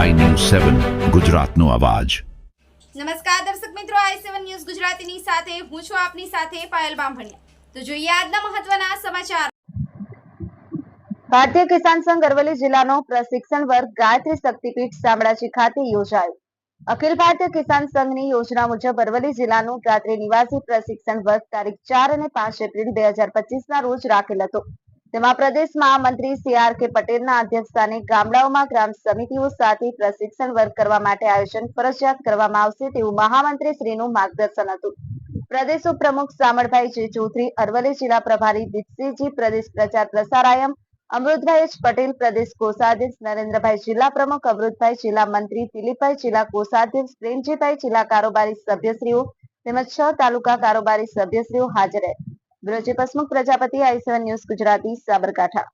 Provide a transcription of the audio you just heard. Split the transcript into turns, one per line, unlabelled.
સેવન ગુજરાતનો અવાજ.
નમસ્કાર દર્શક મિત્રો આઈ સેવન ન્યૂઝ ગુજરાતીની સાથે હું છું આપની સાથે પાયલ બામભણિયા. તો જોઈએ આજના મહત્વના સમાચાર.
ભારતીય કિસાન સંઘ અરવલ્લી જિલ્લાનો પ્રશિક્ષણ વર્ગ ગાયત્રી શક્તિપીઠ શામળાજી ખાતે યોજાયો. અખિલ ભારતીય કિસાન સંઘની યોજના મુજબ અરવલ્લી જિલ્લાનું ગાત્રી નિવાસી પ્રશિક્ષણ વર્ગ તારીખ ચાર અને પાંચ એપ્રિલ બે હજાર પચીસ ના રોજ રાખેલ હતો. તેમાં પ્રદેશ મહામંત્રી સી આર કે પટેલના અધ્યક્ષસ્થાને ગામડાઓમાં ગ્રામ સમિતિઓ સાથે પ્રશિક્ષણ વર્ગ કરવા માટે આયોજન ફરજિયાત કરવામાં આવશે તેવું મહામંત્રી માર્ગદર્શન હતું. પ્રદેશ ઉપપ્રમુખ સામળભાઈ જે ચૌધરી, અરવલ્લી જિલ્લા પ્રભારી દીપસિંહજી, પ્રદેશ પ્રચાર પ્રસારાયમ, અમૃતભાઈ એચ પટેલ, પ્રદેશ કોષાધ્યક્ષ નરેન્દ્રભાઈ જિલ્લા પ્રમુખ, અમૃતભાઈ જિલ્લા મંત્રી દિલીપભાઈ જિલ્લા કોષાધ્યક્ષ, પ્રેમજીભાઈ જિલ્લા કારોબારી સભ્યશ્રીઓ તેમજ છ તાલુકા કારોબારી સભ્યશ્રીઓ હાજર રહ્યા bureau Prajapati I news Gujarati Sabarkantha.